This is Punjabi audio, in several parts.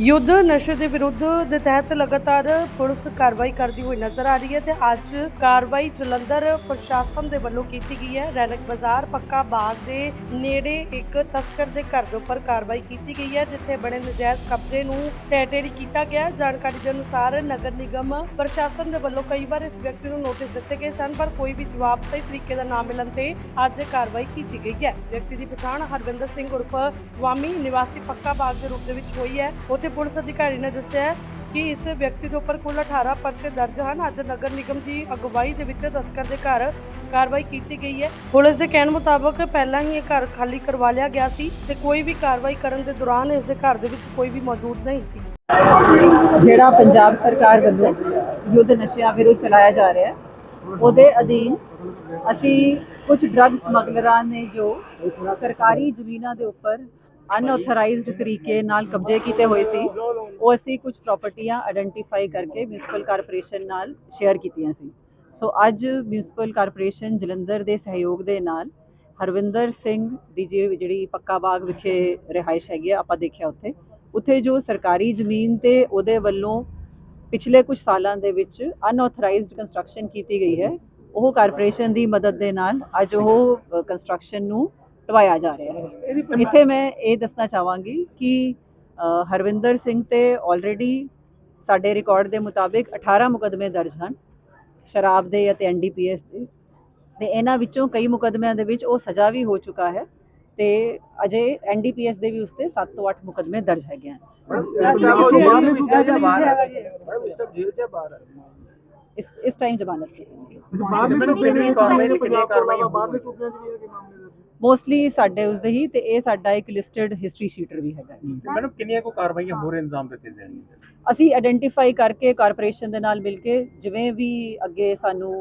ਯੁੱਧ ਨਸ਼ੇ ਦੇ ਵਿਰੁੱਧ ਦੇ ਤਹਿਤ ਲਗਾਤਾਰ ਪੁਲਿਸ ਕਾਰਵਾਈ ਕਰਦੀ ਹੋਈ ਨਜ਼ਰ ਆ ਰਹੀ ਹੈ ਤੇ ਅੱਜ ਕਾਰਵਾਈ ਜਲੰਧਰ ਪ੍ਰਸ਼ਾਸਨ ਦੇ ਵੱਲੋਂ ਕੀਤੀ ਗਈ ਹੈ। ਰੈਨਕ ਬਾਜ਼ਾਰ, ਪੱਕਾ ਬਾਗ ਦੇ ਨੇੜੇ ਇੱਕ ਤਸਕਰ ਦੇ ਘਰ ਦੇ ਉੱਪਰ ਕਾਰਵਾਈ ਕੀਤੀ ਗਈ ਹੈ, ਜਿੱਥੇ ਬਣੇ ਨਜਾਇਜ਼ ਕਬਜ਼ੇ ਨੂੰ ਟੈਟੇਰੀ ਕੀਤਾ ਗਿਆ ਜਾਣਕਾਰੀ ਦੇ ਅਨੁਸਾਰ ਨਗਰ ਨਿਗਮ ਪ੍ਰਸ਼ਾਸਨ ਦੇ ਵੱਲੋਂ ਕਈ ਵਾਰ ਇਸ ਵਿਅਕਤੀ ਨੂੰ ਨੋਟਿਸ ਦਿੱਤੇ ਗਏ ਸਨ, ਪਰ ਕੋਈ ਵੀ ਜਵਾਬ ਸਹੀ ਤਰੀਕੇ ਦਾ ਨਾ ਮਿਲਣ ਤੇ ਅੱਜ ਕਾਰਵਾਈ ਕੀਤੀ ਗਈ ਹੈ। ਵਿਅਕਤੀ ਦੀ ਪਛਾਣ ਹਰਵਿੰਦਰ ਸਿੰਘ ਉਰਫ ਸਵਾਮੀ ਨਿਵਾਸੀ ਪੱਕਾ ਬਾਗ ਦੇ ਰੂਪ ਦੇ ਵਿੱਚ ਹੋਈ ਹੈ। ਉੱਥੇ ਪੁਲਿਸ ਅਧਿਕਾਰੀ ਨੇ ਦੱਸਿਆ ਕਿ ਇਸ ਵਿਅਕਤੀ ਦੇ ਉੱਪਰ ਕੁੱਲ 18 ਪਰਚੇ ਦਰਜ ਹਨ। ਅੱਜ ਨਗਰ ਨਿਗਮ ਦੀ ਅਗਵਾਈ ਦੇ ਵਿੱਚ ਤਸਕਰ ਦੇ ਘਰ ਕਾਰਵਾਈ ਕੀਤੀ ਗਈ ਹੈ। ਪੁਲਿਸ ਦੇ ਕਹਿਣ ਮੁਤਾਬਕ ਪਹਿਲਾਂ ਹੀ ਇਹ ਘਰ ਖਾਲੀ ਕਰਵਾ ਲਿਆ ਗਿਆ ਸੀ ਤੇ ਕੋਈ ਵੀ ਕਾਰਵਾਈ ਕਰਨ ਦੇ ਦੌਰਾਨ ਇਸ ਦੇ ਘਰ ਦੇ ਵਿੱਚ ਕੋਈ ਵੀ ਮੌਜੂਦ ਨਹੀਂ ਸੀ। ਜਿਹੜਾ ਪੰਜਾਬ ਸਰਕਾਰ ਵੱਲੋਂ ਯੁੱਧ ਨਸ਼ਿਆਂ ਵਿਰੁੱਧ ਚਲਾਇਆ ਜਾ ਰਿਹਾ ਹੈ, ਉਹਦੇ ਅਧੀਨ ਅਸੀਂ ਕੁਝ ਡਰੱਗ ਸਮਗਲਰਾਂ ਨੇ ਜੋ ਸਰਕਾਰੀ ਜ਼ਮੀਨਾਂ ਦੇ ਉੱਪਰ ਅਨਆਥੋਰਾਈਜ਼ਡ ਤਰੀਕੇ ਨਾਲ ਕਬਜ਼ੇ ਕੀਤੇ ਹੋਏ ਸੀ। ਉਹ ਅਸੀਂ ਕੁਝ ਪ੍ਰਾਪਰਟੀਆਂ ਆਇਡੈਂਟੀਫਾਈ ਕਰਕੇ ਮਿਊਨਿਸਪਲ ਕਾਰਪੋਰੇਸ਼ਨ ਨਾਲ ਸ਼ੇਅਰ ਕੀਤੀਆਂ ਸੀ। ਸੋ ਅੱਜ ਮਿਊਨਿਸਪਲ ਕਾਰਪੋਰੇਸ਼ਨ ਜਲੰਧਰ ਦੇ ਸਹਿਯੋਗ ਦੇ ਨਾਲ ਹਰਵਿੰਦਰ ਸਿੰਘ ਦੀ ਜੀ- ਜਿਹੜੀ ਪੱਕਾ ਬਾਗ ਵਿਖੇ ਰਿਹਾਇਸ਼ ਹੈਗੀ ਆ, ਆਪਾਂ ਦੇਖਿਆ ਉੱਥੇ। ਉੱਥੇ ਜੋ ਸਰਕਾਰੀ ਜ਼ਮੀਨ ਤੇ ਉਹਦੇ ਵੱਲੋਂ ਪਿਛਲੇ ਕੁਝ ਸਾਲਾਂ ਦੇ ਵਿੱਚ ਅਨਆਥੋਰਾਈਜ਼ਡ ਕੰਸਟਰਕਸ਼ਨ ਕੀਤੀ ਗਈ ਹੈ। ਉਹ ਕਾਰਪੋਰੇਸ਼ਨ ਦੀ ਮਦਦ ਦੇ ਨਾਲ ਅੱਜ ਉਹ ਕੰਸਟਰਕਸ਼ਨ ਨੂੰ ਢਵਾਇਆ ਜਾ ਰਿਹਾ ਹੈ। ਇੱਥੇ ਮੈਂ ਇਹ ਦੱਸਣਾ ਚਾਹਾਂਗੀ ਕਿ ਹਰਵਿੰਦਰ ਸਿੰਘ ਤੇ ਆਲਰੇਡੀ ਸਾਡੇ ਰਿਕਾਰਡ ਦੇ ਮੁਤਾਬਿਕ 18 ਮੁਕਦਮੇ ਦਰਜ ਹਨ ਸ਼ਰਾਬ ਦੇ ਅਤੇ ਐਨਡੀਪੀਐਸ ਦੇ। ਤੇ ਇਹਨਾਂ ਵਿੱਚੋਂ ਕਈ ਮੁਕਦਮਿਆਂ ਦੇ ਵਿੱਚ ਉਹ ਸਜ਼ਾ ਵੀ ਹੋ ਚੁੱਕਾ ਹੈ ਤੇ ਅਜੇ ਐਨਡੀਪੀਐਸ ਦੇ ਵੀ ਉਸਤੇ 7 ਤੋਂ 8 ਮੁਕਦਮੇ ਦਰਜ ਹੈਗੇ ਹਨ। ਇਸ ਇਸ ਟਾਈਮ ਜ਼ਮਾਨਤ ਤੇ। ਮੋਸਟਲੀ ਸਾਡੇ ਉਸਦੇ ਹੀ ਤੇ ਇਹ ਸਾਡਾ ਇੱਕ ਲਿਸਟਡ ਹਿਸਟਰੀ ਸ਼ੀਟਰ ਵੀ ਹੈਗਾ ਮੈਡਮ ਕਿੰਨੀਆਂ ਕੋ ਕਾਰਵਾਈਆਂ ਹੋਰ ਇੰਜ਼ਾਮ ਦਿੱਤੇ ਜਾਣਗੇ? ਅਸੀਂ ਆਇਡੈਂਟੀਫਾਈ ਕਰਕੇ ਕਾਰਪੋਰੇਸ਼ਨ ਦੇ ਨਾਲ ਮਿਲ ਕੇ ਜਿਵੇਂ ਵੀ ਅੱਗੇ ਸਾਨੂੰ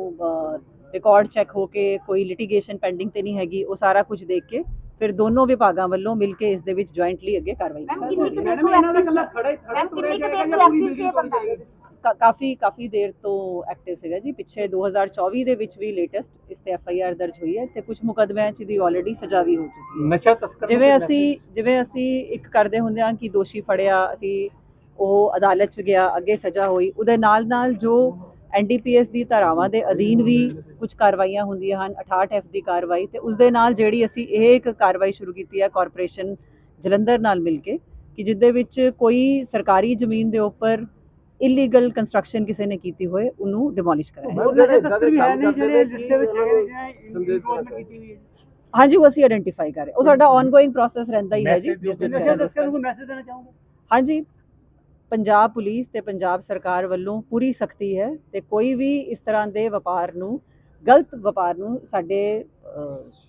ਰਿਕਾਰਡ ਚੈੱਕ ਹੋ ਕੇ ਕੋਈ ਲਿਟੀਗੇਸ਼ਨ ਪੈਂਡਿੰਗ ਤੇ ਨਹੀਂ ਹੈਗੀ ਉਹ ਸਾਰਾ ਕੁਝ ਦੇਖ ਕੇ ਫਿਰ ਦੋਨੋਂ ਵਿਭਾਗਾਂ ਵੱਲੋਂ ਮਿਲ ਕੇ ਇਸ ਦੇ ਵਿੱਚ ਜੁਆਇੰਟਲੀ ਅੱਗੇ ਕਾਰਵਾਈ ਕੀਤੀ ਮੈਮ ਕਿੰਨੀ ਕੁ ਦੇਰ ਤੋਂ ਐਕਟਿਵ ਮੈਮ ਕਿੰਨੀ ਕੁ ਦੇਰ ਤੋਂ ਐਕਟਿਵ ਸੀ ਇਹ ਬੰਦਾ? ਕਾ- ਕਾਫੀ ਕਾਫੀ ਦੇਰ ਤੋਂ ਐਕਟਿਵ ਸੀਗਾ ਜੀ। ਪਿੱਛੇ 2024 ਦੇ ਵਿੱਚ ਵੀ ਲੇਟੈਸਟ ਇਸ ਤੇ ਐਫ ਆਈ ਆਰ ਦਰਜ ਹੋਈ ਹੈ। ਤੇ ਕੁਝ ਮੁਕਦਮਿਆਂ 'ਚ ਦੀ ਆਲਰੇਡੀ ਸਜ਼ਾ ਵੀ ਹੋ ਚੁੱਕੀ ਹੈ। ਨਸ਼ਾ ਤਸਕਰ ਜਿਵੇਂ ਅਸੀਂ ਜਿਵੇਂ ਅਸੀਂ ਇੱਕ ਕਰਦੇ ਹੁੰਦੇ ਹਾਂ ਕਿ ਦੋਸ਼ੀ ਫੜਿਆ ਅਸੀਂ ਉਹ ਅਦਾਲਤ 'ਚ ਗਿਆ ਅੱਗੇ ਸਜ਼ਾ ਹੋਈ। ਉਹਦੇ ਨਾਲ ਨਾਲ ਜੋ ਐਨਡੀਪੀਐਸ ਦੀ ਧਾਰਾਵਾਂ ਦੇ ਅਧੀਨ ਵੀ ਕੁਝ ਕਾਰਵਾਈਆਂ ਹੁੰਦੀਆਂ ਹਨ 68 ਐਫ ਦੀ ਕਾਰਵਾਈ ਤੇ ਉਸ ਦੇ ਨਾਲ ਜਿਹੜੀ ਅਸੀਂ ਇਹ ਇੱਕ ਕਾਰਵਾਈ ਸ਼ੁਰੂ ਕੀਤੀ ਹੈ ਕਾਰਪੋਰੇਸ਼ਨ ਜਲੰਧਰ ਨਾਲ ਮਿਲ ਕੇ ਕਿ ਜਿੱਦੇ ਵਿੱਚ ਕੋਈ ਸਰਕਾਰੀ ਜ਼ਮੀਨ ਦੇ ਉੱਪਰ ਇਲੀਗਲ ਕੰਸਟਰਕਸ਼ਨ ਕਿਸੇ ਨੇ ਕੀਤੀ ਹੋਏ ਉਹਨੂੰ ਡਿਮੋਲਿਸ਼ ਕਰਾਇਆ। ਹਾਂਜੀ ਉਹ ਅਸੀਂ ਆਇਡੈਂਟੀਫਾਈ ਕਰ ਰਹੇ ਉਹ ਸਾਡਾ ਆਨਗੋਇੰਗ ਪ੍ਰੋਸੈਸ ਰਹਿੰਦਾ ਹੀ ਹੈ ਜੀ Message ਜਿਸ ਦੇ ਜੋ ਵਿੱਚ ਕਿ ਹਾਂਜੀ ਪੰਜਾਬ ਪੁਲਿਸ ਤੇ ਪੰਜਾਬ ਸਰਕਾਰ ਵੱਲੋਂ ਪੂਰੀ ਸਖਤੀ ਹੈ ਤੇ ਕੋਈ ਵੀ ਇਸ ਤਰ੍ਹਾਂ ਦੇ ਵਪਾਰ ਨੂੰ ਗਲਤ ਵਪਾਰ ਨੂੰ ਸਾਡੇ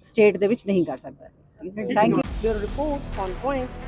ਸਟੇਟ ਦੇ ਵਿੱਚ ਨਹੀਂ ਕਰ ਸਕਦਾ। Thank you report on point